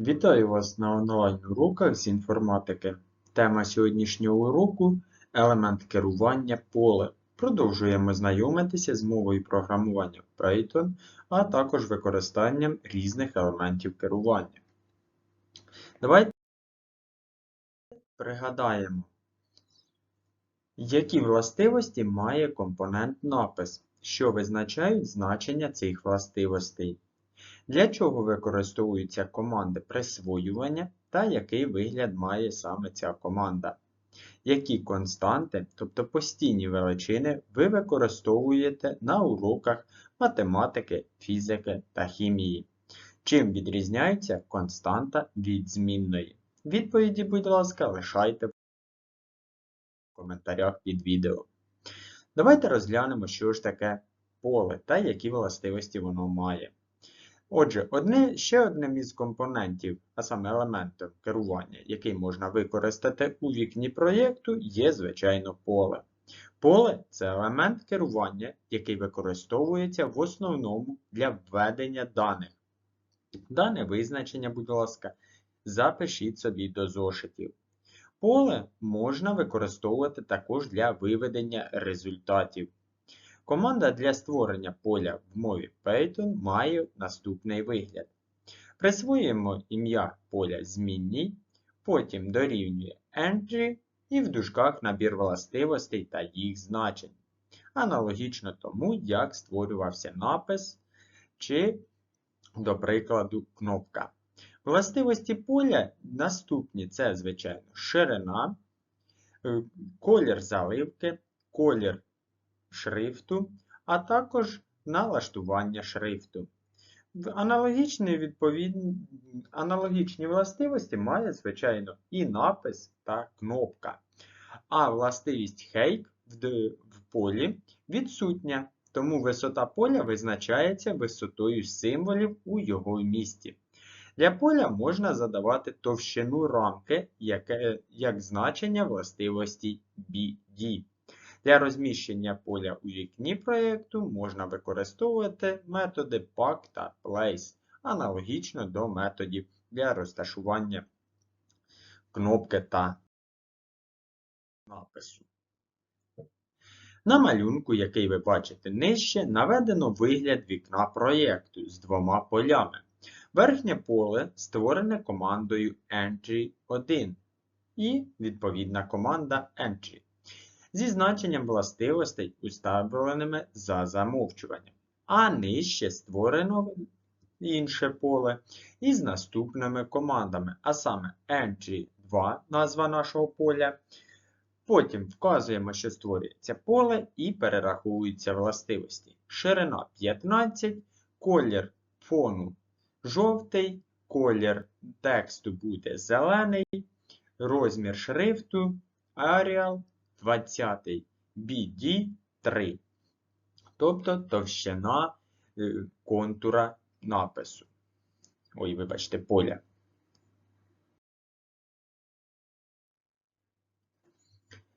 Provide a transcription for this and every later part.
Вітаю вас на онлайн-уроках з інформатики. Тема сьогоднішнього уроку елемент керування поле. Продовжуємо знайомитися з мовою програмування Python, а також використанням різних елементів керування. Давайте пригадаємо, які властивості має компонент напис, що визначають значення цих властивостей. Для чого використовуються команди присвоювання та який вигляд має саме ця команда? Які константи, тобто постійні величини, ви використовуєте на уроках математики, фізики та хімії? Чим відрізняється константа від змінної? Відповіді, будь ласка, лишайте в коментарях під відео. Давайте розглянемо, що ж таке поле та які властивості воно має. Отже, одне, ще одним із компонентів, а саме елементом керування, який можна використати у вікні проєкту, є, звичайно, поле. Поле це елемент керування, який використовується в основному для введення даних. Дане визначення, будь ласка, запишіть собі до зошитів. Поле можна використовувати також для виведення результатів. Команда для створення поля в мові Python має наступний вигляд. Присвоюємо ім'я поля змінній, потім дорівнює entry і в дужках набір властивостей та їх значень. Аналогічно тому, як створювався напис чи, до прикладу, кнопка. Властивості поля наступні це, звичайно, ширина, е, колір заливки, колір шрифту, а також налаштування шрифту. Аналогічні, відповідні, аналогічні властивості має, звичайно, і напис та кнопка. А властивість Hake в, полі відсутня, тому висота поля визначається висотою символів у його місті. Для поля можна задавати товщину рамки, яке, як значення властивості BD. Для розміщення поля у вікні проєкту можна використовувати методи pack та place, аналогічно до методів для розташування кнопки та напису. На малюнку, який ви бачите нижче, наведено вигляд вікна проєкту з двома полями. Верхнє поле створене командою entry1 і відповідна команда entry зі значенням властивостей, уставленими за замовчуванням, а нижче створено інше поле із наступними командами, а саме entry2, назва нашого поля. Потім вказуємо, що створюється поле і перераховуються властивості. Ширина 15, колір фону жовтий, колір тексту буде зелений, розмір шрифту Arial 20 BD3, тобто товщина е, контура напису. Ой, вибачте, поля.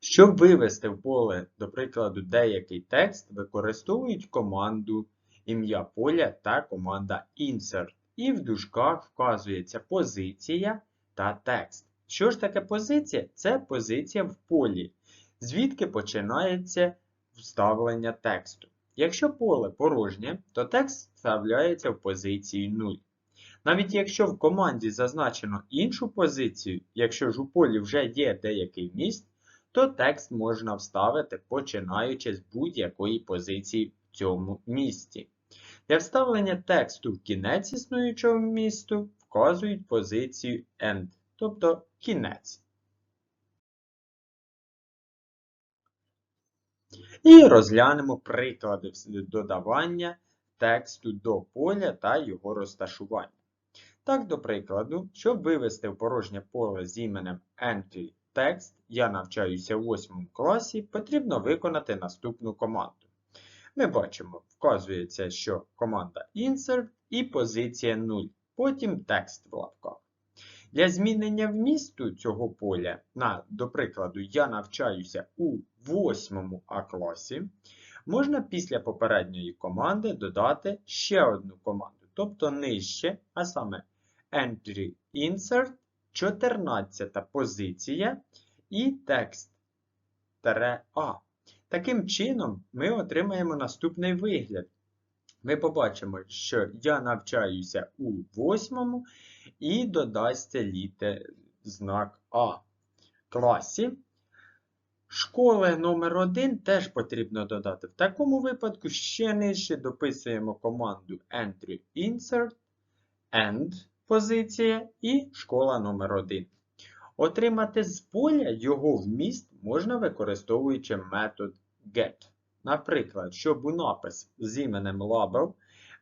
Щоб вивести в поле, до прикладу, деякий текст, використовують команду ім'я поля та команда insert. І в дужках вказується позиція та текст. Що ж таке позиція? Це позиція в полі звідки починається вставлення тексту. Якщо поле порожнє, то текст вставляється в позицію 0. Навіть якщо в команді зазначено іншу позицію, якщо ж у полі вже є деякий міст, то текст можна вставити починаючи з будь-якої позиції в цьому місці. Для вставлення тексту в кінець існуючого місту вказують позицію end, тобто кінець. І розглянемо приклади додавання тексту до поля та його розташування. Так, до прикладу, щоб вивести в порожнє поле з іменем Entry Text, я навчаюся у 8 класі, потрібно виконати наступну команду. Ми бачимо, вказується, що команда Insert і позиція 0, потім текст в лапках. Для змінення вмісту цього поля, на, до прикладу, я навчаюся у 8 А класі, можна після попередньої команди додати ще одну команду, тобто нижче, а саме entry insert, 14 позиція і текст А. Таким чином, ми отримаємо наступний вигляд. Ми побачимо, що я навчаюся у восьмому і додасться літер знак А. Класі. Школи номер 1 теж потрібно додати. В такому випадку ще нижче дописуємо команду Entry Insert, End позиція і школа номер 1 Отримати з поля його вміст можна використовуючи метод get. Наприклад, щоб у напис з іменем label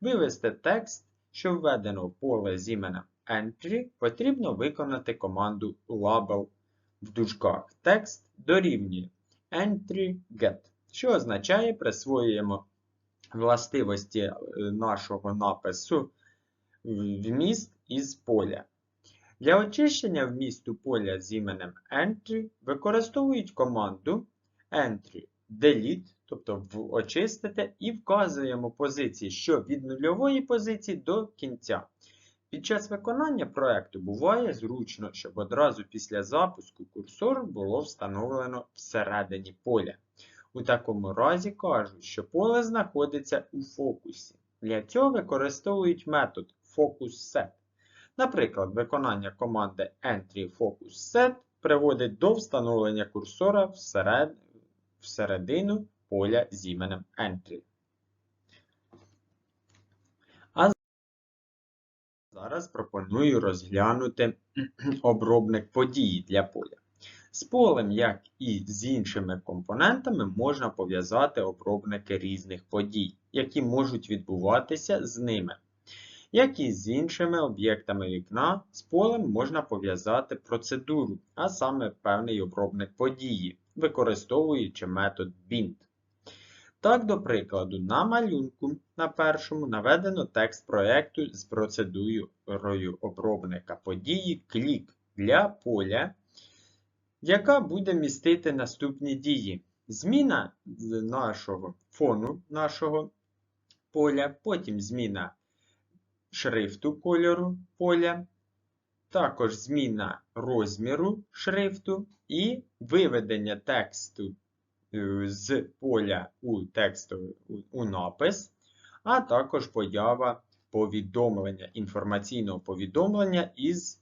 вивести текст, що введено в поле з іменем entry, потрібно виконати команду label в дужках. Текст дорівнює entry get, що означає присвоюємо властивості е, нашого напису вміст із поля. Для очищення вмісту поля з іменем entry використовують команду entry delete, тобто в очистити, і вказуємо позиції, що від нульової позиції до кінця. Під час виконання проєкту буває зручно, щоб одразу після запуску курсор було встановлено всередині поля. У такому разі кажуть, що поле знаходиться у фокусі. Для цього використовують метод FocusSet. Наприклад, виконання команди entry-focus-set приводить до встановлення курсора всеред... всередину поля з іменем entry. А зараз пропоную розглянути обробник події для поля. З полем, як і з іншими компонентами, можна пов'язати обробники різних подій, які можуть відбуватися з ними. Як і з іншими об'єктами вікна, з полем можна пов'язати процедуру, а саме певний обробник події, використовуючи метод bind. Так, до прикладу, на малюнку на першому наведено текст проєкту з процедурою обробника події клік для поля, яка буде містити наступні дії. Зміна нашого фону нашого поля, потім зміна шрифту кольору поля, також зміна розміру шрифту і виведення тексту з поля у текстовий у напис, а також поява повідомлення, інформаційного повідомлення із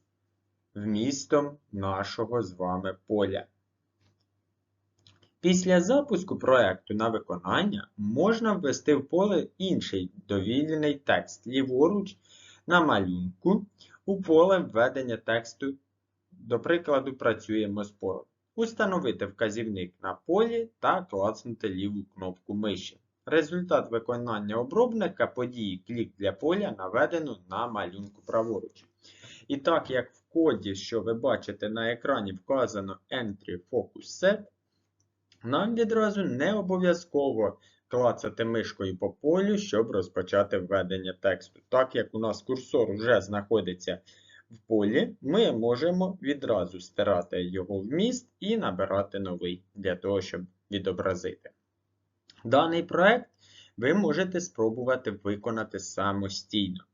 вмістом нашого з вами поля. Після запуску проєкту на виконання можна ввести в поле інший довільний текст ліворуч на малюнку у поле введення тексту. До прикладу, працюємо з полем. Установити вказівник на полі та клацнути ліву кнопку миші. Результат виконання обробника події клік для поля наведено на малюнку праворуч. І так як в коді, що ви бачите на екрані, вказано Entry Focus Set, нам відразу не обов'язково клацати мишкою по полю, щоб розпочати введення тексту. Так як у нас курсор вже знаходиться в полі, ми можемо відразу стирати його вміст і набирати новий для того, щоб відобразити. Даний проект ви можете спробувати виконати самостійно.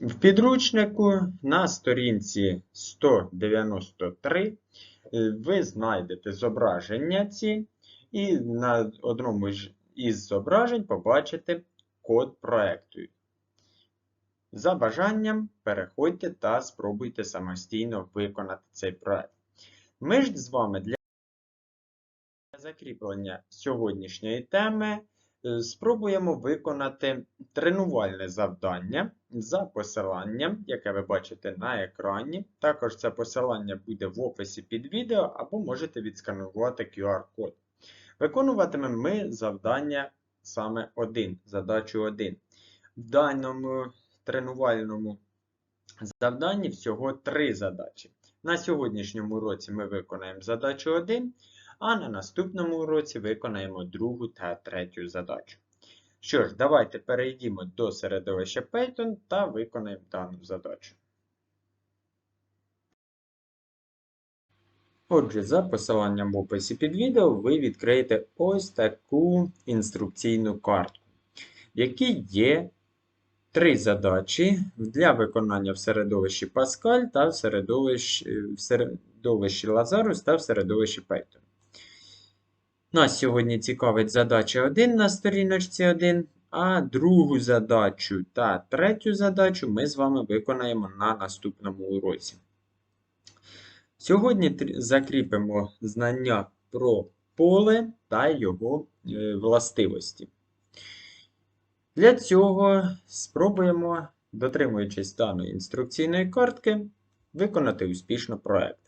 В підручнику на сторінці 193 е, ви знайдете зображення ці, і на одному із зображень побачите код проекту. За бажанням переходьте та спробуйте самостійно виконати цей проект. Ми ж з вами для закріплення сьогоднішньої теми е, спробуємо виконати тренувальне завдання за посиланням, яке ви бачите на екрані. Також це посилання буде в описі під відео, або можете відсканувати QR-код. Виконуватимемо ми завдання саме один, задачу 1. В даному тренувальному завданні всього три задачі. На сьогоднішньому уроці ми виконаємо задачу 1, а на наступному уроці виконаємо другу та третю задачу. Що ж, давайте перейдімо до середовища Python та виконаємо дану задачу. Отже, за посиланням в описі під відео ви відкриєте ось таку інструкційну картку, в якій є три задачі для виконання в середовищі Pascal та в середовищі, в середовищі Lazarus та в середовищі Python. Нас сьогодні цікавить задача 1 на сторіночці 1, а другу задачу та третю задачу ми з вами виконаємо на наступному уроці. Сьогодні закріпимо знання про поле та його е, властивості. Для цього спробуємо, дотримуючись даної інструкційної картки, виконати успішно проект.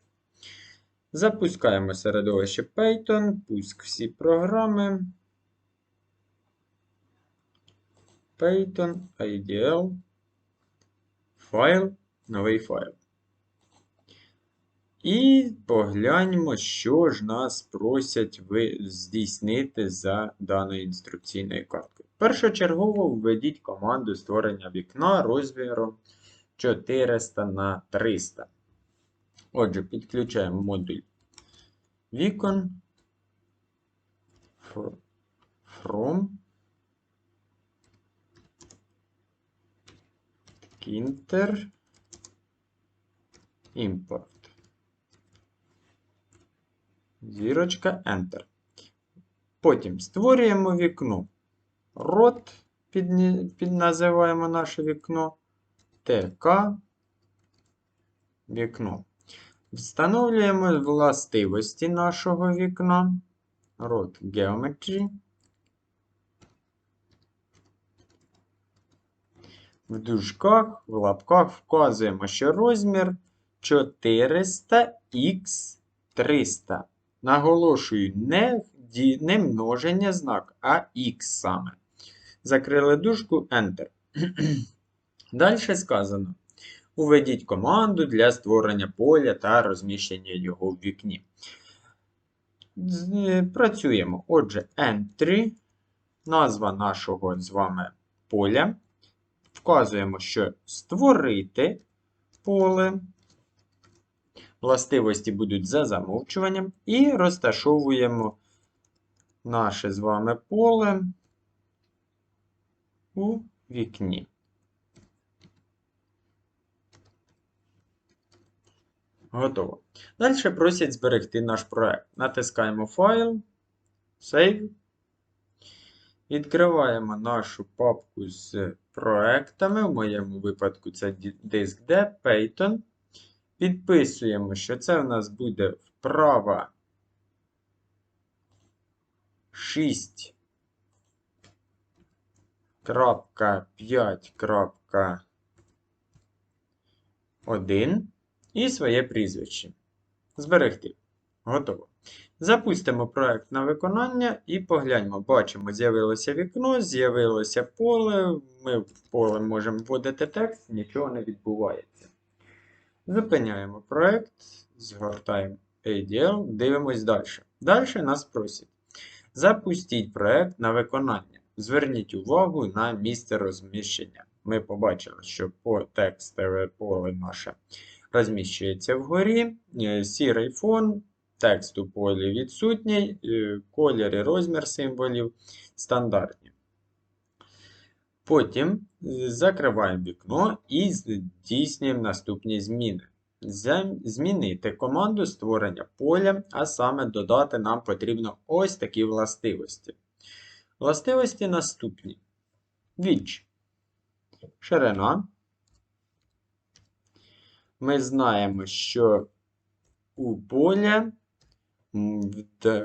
Запускаємо середовище Python, пуск всі програми. Python, IDL, файл, новий файл. І погляньмо, що ж нас просять здійснити за даною інструкційною карткою. Першочергово введіть команду створення вікна розміром 400 на 300. Отже, підключаємо модуль вікон from Kinter Import. Зірочка Enter. Потім створюємо вікно. Рот під, під називаємо наше вікно. ТК вікно. Встановлюємо властивості нашого вікна. Рот Geometry. В дужках, в лапках вказуємо, що розмір 400х300. Наголошую, не, не множення знак, а Х саме. Закрили дужку Enter. Далі сказано. Уведіть команду для створення поля та розміщення його в вікні. Працюємо. Отже, Entry, назва нашого з вами поля. Вказуємо, що створити поле. Властивості будуть за замовчуванням. І розташовуємо наше з вами поле у вікні. Готово. Далі просять зберегти наш проект. Натискаємо файл, Save. Відкриваємо нашу папку з проектами. В моєму випадку це диск D, Python. Підписуємо, що це у нас буде вправа 6.5.1 і своє прізвище. Зберегти. Готово. Запустимо проект на виконання і погляньмо. Бачимо, з'явилося вікно, з'явилося поле. Ми в поле можемо вводити текст, нічого не відбувається. Зупиняємо проект, згортаємо ADL, дивимось далі. Далі нас просять. Запустіть проект на виконання. Зверніть увагу на місце розміщення. Ми побачили, що по текстове поле наше розміщується вгорі, е, сірий фон, текст у полі відсутній, е, колір і розмір символів стандартні. Потім е, закриваємо вікно і здійснюємо наступні зміни. Змінити команду створення поля, а саме додати нам потрібно ось такі властивості. Властивості наступні. Віч. Ширина ми знаємо, що у поля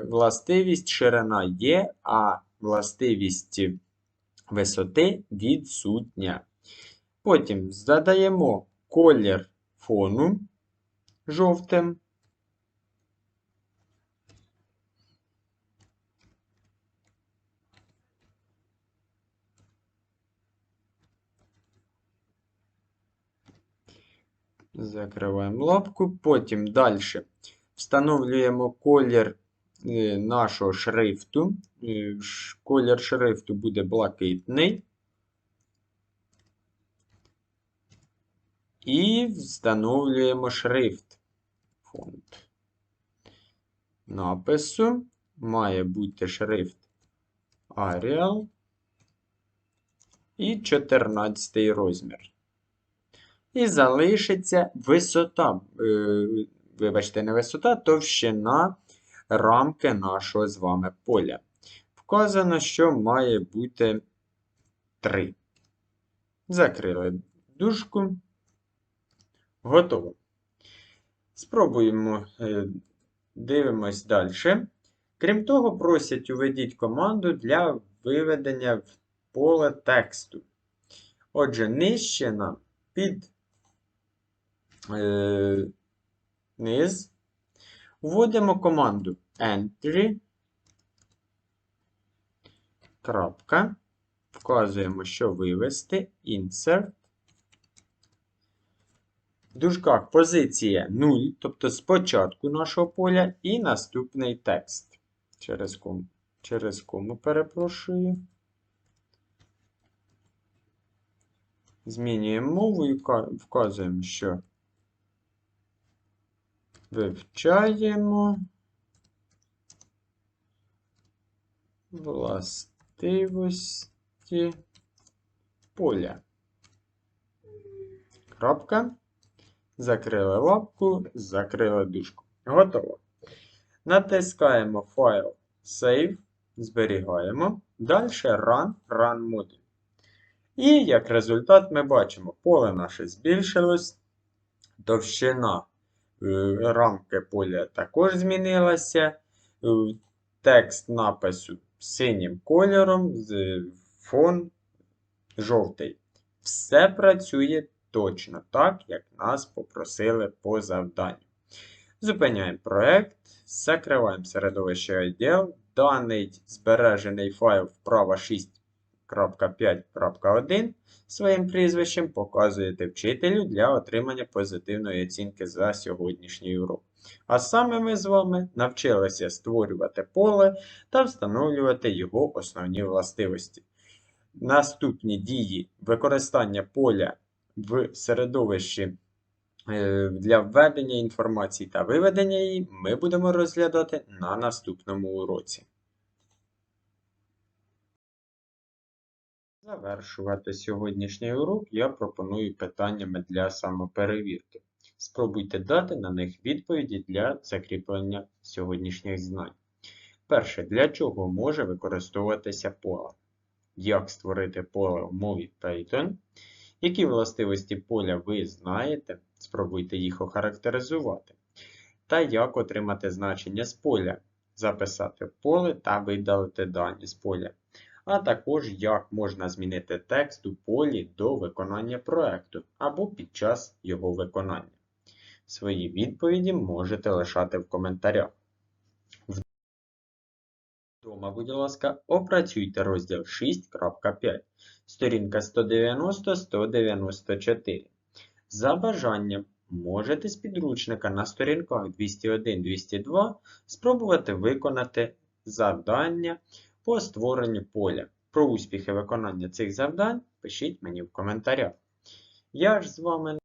властивість ширина є, а властивість висоти відсутня. Потім задаємо колір фону жовтим. Закриваємо лапку. Потім далі встановлюємо колір е, нашого шрифту. Е, колір шрифту буде блакитний. І встановлюємо шрифт. Фонд напису. Має бути шрифт Arial. і 14 розмір. І залишиться висота, е, вибачте, не висота, товщина рамки нашого з вами поля. Вказано, що має бути 3. Закрили дужку. Готово. Спробуємо, е, дивимось далі. Крім того, просять уведіть команду для виведення в поле тексту. Отже, нижче нам під е, низ вводимо команду entry. Крапка. Вказуємо, що вивести insert. В дужках позиція 0, тобто спочатку нашого поля, і наступний текст. Через кому, через кому перепрошую. Змінюємо мову і вказуємо, що вивчаємо властивості поля. Крапка. Закрили лапку, закрили дужку. Готово. Натискаємо файл Save, зберігаємо. Далі Run, Run модуль. І як результат ми бачимо, поле наше збільшилось, товщина е, рамки поля також змінилася. Е, текст напису синім кольором, фон жовтий. Все працює точно так, як нас попросили по завданню. Зупиняємо проект, закриваємо середовище відділ. Даний збережений файл вправа 6.5.1 своїм прізвищем показуєте вчителю для отримання позитивної оцінки за сьогоднішній урок. А саме ми з вами навчилися створювати поле та встановлювати його основні властивості. Наступні дії використання поля в середовищі е, для введення інформації та виведення її ми будемо розглядати на наступному уроці. Завершувати сьогоднішній урок я пропоную питаннями для самоперевірки. Спробуйте дати на них відповіді для закріплення сьогоднішніх знань. Перше, для чого може використовуватися поле? Як створити поле в мові Python? Які властивості поля ви знаєте, спробуйте їх охарактеризувати. Та як отримати значення з поля, записати поле та видалити дані з поля. А також як можна змінити текст у полі до виконання проекту або під час його виконання. Свої відповіді можете лишати в коментарях. Вдома, будь ласка, опрацюйте розділ 6.5, сторінка 190-194. За бажанням можете з підручника на сторінках 201-202 спробувати виконати завдання по створенню поля. Про успіхи виконання цих завдань пишіть мені в коментарях. Я ж з вами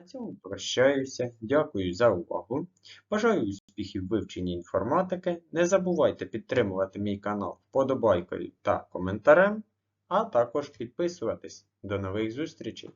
на цьому прощаюся. Дякую за увагу. Бажаю успіхів в вивченні інформатики. Не забувайте підтримувати мій канал вподобайкою та коментарем, а також підписуватись. До нових зустрічей!